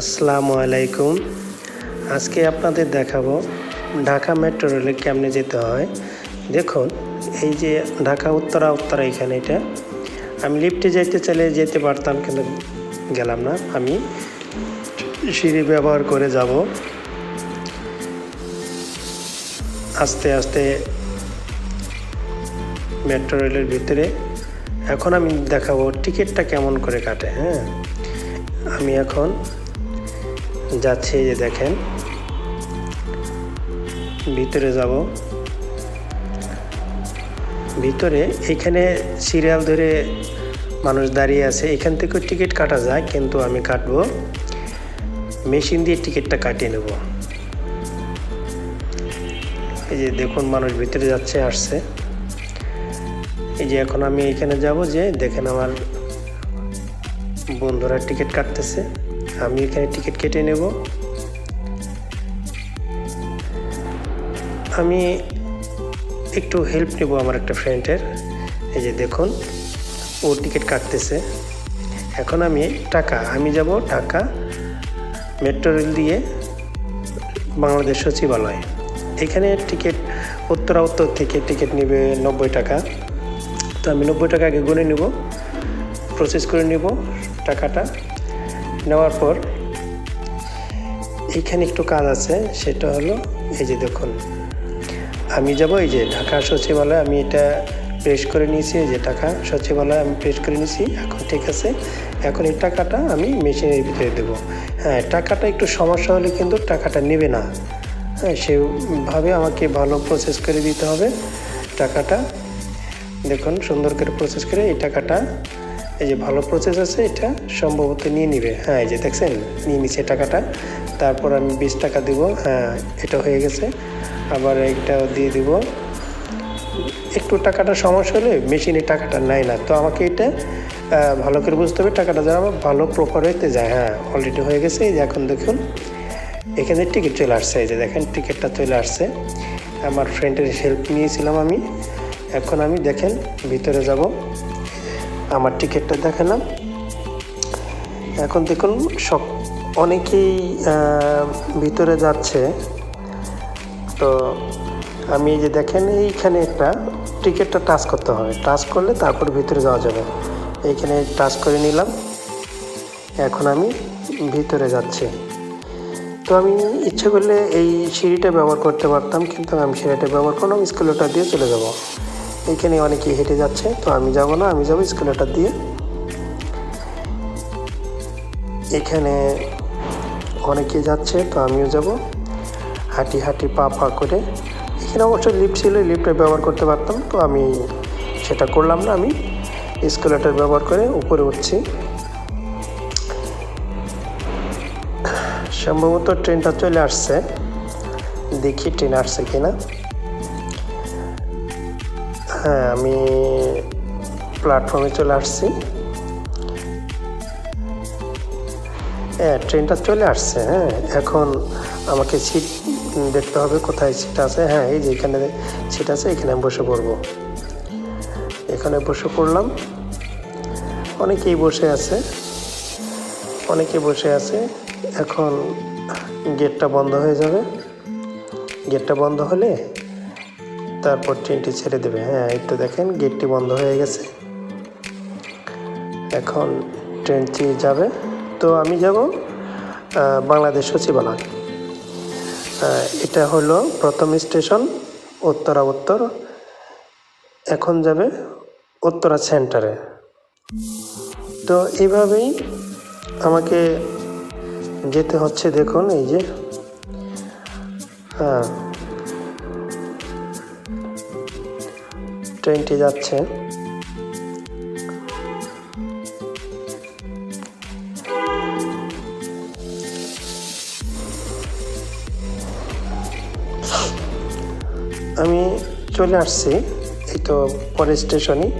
আসসালামু আলাইকুম। আজকে আপনাদের দেখাবো ঢাকা মেট্রো রেলে কেমনে যেতে হয়। দেখুন, এই যে ঢাকা উত্তরা উত্তরা এখানে এটা। আমি লিফটে যেতে চাইলে যেতে পারতাম, কিন্তু গেলাম না। আমি সিঁড়ি ব্যবহার করে যাব। আস্তে আস্তে মেট্রো রেলের ভিতরে। এখন আমি দেখাবো টিকিটটা কেমন করে কাটে হ্যাঁ। আমি এখন যাচ্ছি যে দেখেন, ভিতরে যাব। ভিতরে এখানে সিরিয়াল ধরে মানুষ দাঁড়িয়ে আছে। এখান থেকেও টিকিট কাটা যায়, কিন্তু আমি কাটবো। মেশিন দিয়ে টিকিটটা কাটিয়ে নেব। এই যে দেখুন, মানুষ ভিতরে যাচ্ছে, আসছে। এই যে এখন আমি এখানে যাব যে, দেখেন আমার বন্ধুরা টিকিট কাটতেছে। আমি এখানে টিকিট কেটে নেব। আমি একটু হেল্প নেব আমার একটা ফ্রেন্ডের এই যে দেখুন, ও টিকিট কাটতেছে। এখন আমি টাকা আমি যাব টাকা মেট্রো রেল দিয়ে বাংলাদেশ সচিবালয়। এখানে টিকিট, উত্তরা উত্তর থেকে টিকিট নেবে নব্বই টাকা। তো আমি নব্বই টাকা আগে গুনে নেব প্রসেস করে নেব। টাকাটা নেওয়ার পর এইখানে একটু কাজ আছে, সেটা হলো এই যে দেখুন, আমি যাব এই যে ঢাকা সচিবালয়, আমি এটা প্রেস করে নিয়েছি যে টাকা সচিবালয় আমি প্রেস করে নিয়েছি, এখন ঠিক আছে, এখন এই টাকাটা আমি মেশিনের ভিতরে দেবো। হ্যাঁ টাকাটা একটু সমস্যা হলে কিন্তু টাকাটা নেবে না। হ্যাঁ সেভাবে আমাকে ভালো প্রসেস করে দিতে হবে। টাকাটা দেখুন, সুন্দর করে প্রসেস করে এই টাকাটা এই যে ভালো প্রসেস আছে, এটা সম্ভবত নিয়ে নিবে। হ্যাঁ এই যে দেখছেন, নিয়ে নিচ্ছে টাকাটা। তারপর আমি বিশ টাকা দিব। হ্যাঁ এটা হয়ে গেছে। আবার এইটাও দিয়ে দিব। একটু টাকাটা সমস্যা হলে মেশিনে টাকাটা নেয় না। তো আমাকে এটা ভালো করে বুঝতে হবে। টাকাটা যেন আমার ভালো প্রপার হইতে যায়। হ্যাঁ অলরেডি হয়ে গেছে। এই যে এখন দেখুন, এখানে টিকিট চলে আসছে। এই যে দেখেন টিকিটটা চলে আসছে। আমার ফ্রেন্ডের হেল্প নিয়েছিলাম আমি। এখন আমি দেখেন, ভিতরে যাব। আমার টিকিটটা দেখালাম। এখন দেখুন, সব অনেকেই ভিতরে যাচ্ছে। তো আমি যে দেখেন, এইখানে একটা টিকিটটা টাচ করতে হবে। টাচ করলে তারপর ভিতরে যাওয়া যাবে। এইখানে টাচ করে নিলাম। এখন আমি ভিতরে যাচ্ছি। তো আমি ইচ্ছে করলে এই সিঁড়িটা ব্যবহার করতে পারতাম, কিন্তু আমি সিঁড়িটা ব্যবহার করলাম স্কুলেটার দিয়ে চলে যাব। এইখানে অনেকেই হেঁটে যাচ্ছে, তো আমি যাব না, আমি যাব স্কুলেটার দিয়ে। এখানে অনেকে যাচ্ছে, তো আমিও যাব। হাঁটি হাঁটি পা পা করে। এখানে অবশ্য লিফট ছিল লিফটে ব্যবহার করতে পারতাম, তো আমি সেটা করলাম না আমি। স্কুলেটার ব্যবহার করে উপরে উঠছি। সম্ভবত ট্রেনটা চলে আসছে। দেখি ট্রেন আসছে কিনা। হ্যাঁ আমি প্ল্যাটফর্মে চলে আসছি। হ্যাঁ ট্রেনটা চলে আসছে হ্যাঁ। এখন আমাকে সিট দেখতে হবে কোথায় সিট আছে। হ্যাঁ এই যে এখানে সিট আছে, এখানে আমি বসে পড়ব। এখানে বসে পড়লাম। অনেকেই বসে আছে। অনেকে বসে আছে। এখন গেটটা বন্ধ হয়ে যাবে। গেটটা বন্ধ হলে তারপর ট্রেনটি ছেড়ে দেবে। হ্যাঁ তো দেখেন গেটটি বন্ধ হয়ে গেছে। এখন ট্রেনটি যাবে। তো আমি যাব বাংলাদেশ সচিবালয়। এটা হলো প্রথম স্টেশন উত্তরা উত্তর এখন যাবে উত্তরা সেন্টারে তো এইভাবেই আমাকে যেতে হচ্ছে, দেখুন, এই যে হ্যাঁ। ট্রেনটি যাচ্ছে। আমি চলে আসছি, এই তো পরের স্টেশনই,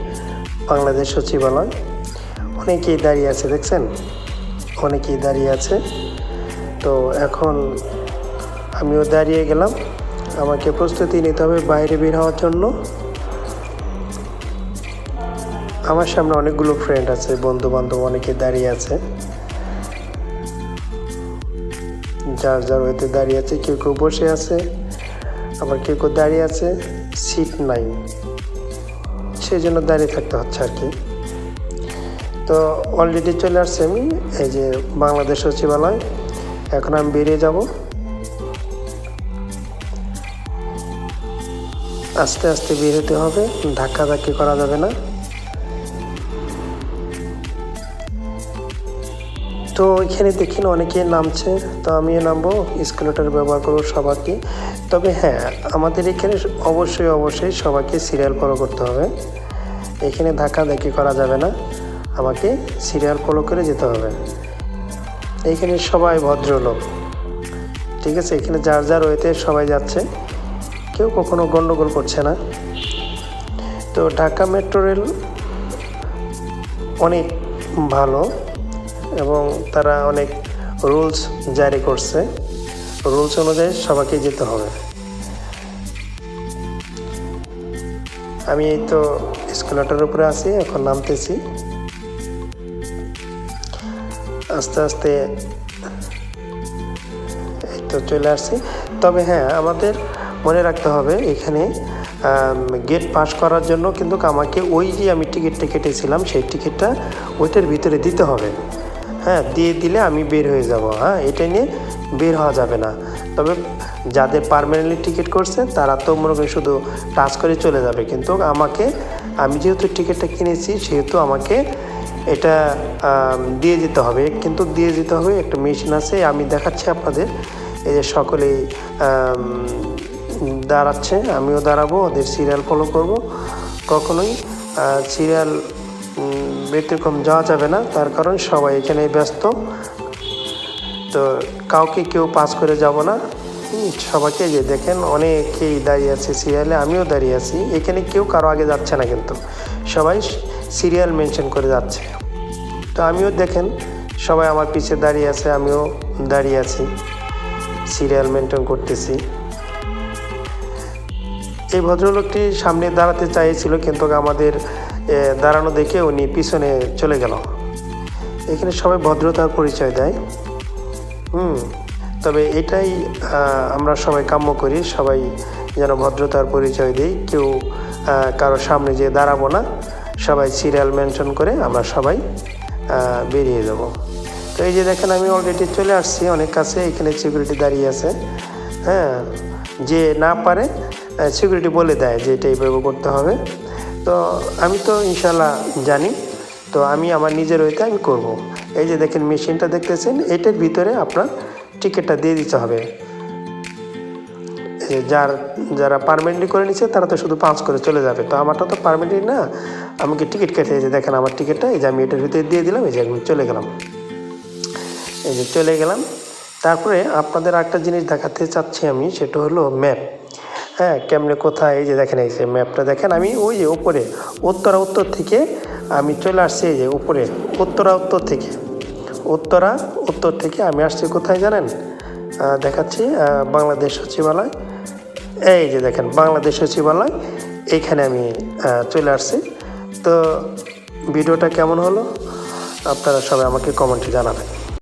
বাংলাদেশ সচিবালয়। অনেকেই দাঁড়িয়ে আছে, দেখছেন? অনেকেই দাঁড়িয়ে আছে। তো এখন আমিও দাঁড়িয়ে গেলাম। আমাকে প্রস্তুতি নিতে হবে বাইরে বের হওয়ার জন্য। আমার সামনে অনেকগুলো ফ্রেন্ড আছে বন্ধু বান্ধব অনেকে দাঁড়িয়ে আছে। যার যার হইতে দাঁড়িয়ে আছে, কেউ কেউ বসে আছে, আবার কেউ কেউ দাঁড়িয়ে আছে সিট নাই। সেই জন্য দাঁড়িয়ে থাকতে হচ্ছে আর কি। তো অলরেডি চলে আসছে আমি, এই যে বাংলাদেশ সচিবালয়। এখন আমি বেরিয়ে যাব। আস্তে আস্তে বের হতে হবে ধাক্কা ধাক্কি করা যাবে না। তো এখানে দেখি না অনেকে নামছে, তো আমিও নামবো স্কুলেটার ব্যবহার করব সবাইকে। তবে হ্যাঁ আমাদের এখানে অবশ্যই অবশ্যই সবাইকে সিরিয়াল ফলো করতে হবে। এখানে ধাক্কা ধাক্কি করা যাবে না, আমাকে সিরিয়াল ফলো করে যেতে হবে। এখানে সবাই ভদ্রলোক, ঠিক আছে? এখানে যার যার ওয়েতে সবাই যাচ্ছে। কেউ কখনো গণ্ডগোল করছে না। তো ঢাকা মেট্রো রেল অনেক ভালো। এবং তারা অনেক রুলস জারি করছে। রুলস অনুযায়ী সবাইকে যেতে হবে। আমি এই তো স্কুলাটার উপরে আছি, এখন নামতেছি। আস্তে আস্তে এই তো চলে আসছি। তবে হ্যাঁ আমাদের মনে রাখতে হবে এখানে গেট পাস করার জন্য কিন্তু আমাকে ওই যে আমি টিকিটটা কেটেছিলাম, সেই টিকিটটা ওইটার ভিতরে দিতে হবে। হ্যাঁ দিয়ে দিলে আমি বের হয়ে যাব। হ্যাঁ এটা নিয়ে বের হওয়া যাবে না। তবে যাদের পারমানেন্টলি টিকিট করছে, তারা তো মনে করি শুধু টাচ করে চলে যাবে। কিন্তু আমাকে, আমি যেহেতু টিকিটটা কিনেছি, সেহেতু আমাকে এটা দিয়ে যেতে হবে। কিন্তু দিয়ে যেতে হবে, একটা মেশিন আছে, আমি দেখাচ্ছি আপনাদের। এই যে সকলেই দাঁড়াচ্ছে, আমিও দাঁড়াবো, ওদের সিরিয়াল ফলো করব। কখনোই সিরিয়াল ব্যতিক্রম যাওয়া যাবে না, তার কারণ সবাই এখানে ব্যস্ত। তো কাউকে কেউ পাস করে যাব না। সবাইকে যে দেখেন, অনেকেই দাঁড়িয়ে আছে সিরিয়ালে আমিও দাঁড়িয়ে আছি। এখানে কেউ কারও আগে যাচ্ছে না কিন্তু। সবাই সিরিয়াল মেনশন করে যাচ্ছে। তো আমিও দেখেন, সবাই আমার পিছে দাঁড়িয়ে আছে, আমিও দাঁড়িয়ে আছি। সিরিয়াল মেনটেন করতেছি। এই ভদ্রলোকটি সামনে দাঁড়াতে চাইছিল, কিন্তু আমাদের দাঁড়ানো দেখে উনি পিছনে চলে গেল। এখানে সবাই ভদ্রতার পরিচয় দেয়। হুম, তবে এটাই আমরা সবাই কাম্য করি, সবাই যেন ভদ্রতার পরিচয় দিই। কেউ কারও সামনে যেয়ে দাঁড়াবো না। সবাই সিরিয়াল মেনশন করে আমরা সবাই বেরিয়ে যাব। তো এই যে দেখেন, আমি অলরেডি চলে আসছি অনেক কাছে, এখানে সিকিউরিটি দাঁড়িয়ে আছে। হ্যাঁ যে না পারে সিকিউরিটি বলে দেয় যে এটা এইভাবে করতে হবে। তো আমি তো ইনশাল্লাহ জানি। তো আমি আমার নিজের ওইতে আমি করব। এই যে দেখেন মেশিনটা দেখতেছেন, এটার ভিতরে আপনার টিকিটটা দিয়ে দিতে হবে। যার, যারা পারমানেন্টলি করে নিচ্ছে তারা তো শুধু পাঁচ করে চলে যাবে। তো আমারটা তো পারমানেন্টলি না। আমাকে টিকিট কেটে যে দেখেন আমার টিকিটটা এই যে আমি এটার ভিতরে দিয়ে দিলাম, এই যে আমি চলে গেলাম। এই যে চলে গেলাম। তারপরে আপনাদের একটা জিনিস দেখাতে চাচ্ছি আমি, সেটা হলো ম্যাপ হ্যাঁ কেমনে কোথায়, এই যে দেখেন, এই যে ম্যাপটা দেখেন, আমি ওই যে উপরে উত্তরা উত্তর থেকে আমি চলে আসছি, এই যে উপরে উত্তরা উত্তর থেকে। উত্তরা উত্তর থেকে আমি আসছি কোথায় জানেন? দেখাচ্ছি বাংলাদেশ সচিবালয়। এই যে দেখেন, বাংলাদেশ সচিবালয় এইখানে আমি চলে আসছি। তো ভিডিওটা কেমন হলো? আপনারা সবাই আমাকে কমেন্টে জানাবেন।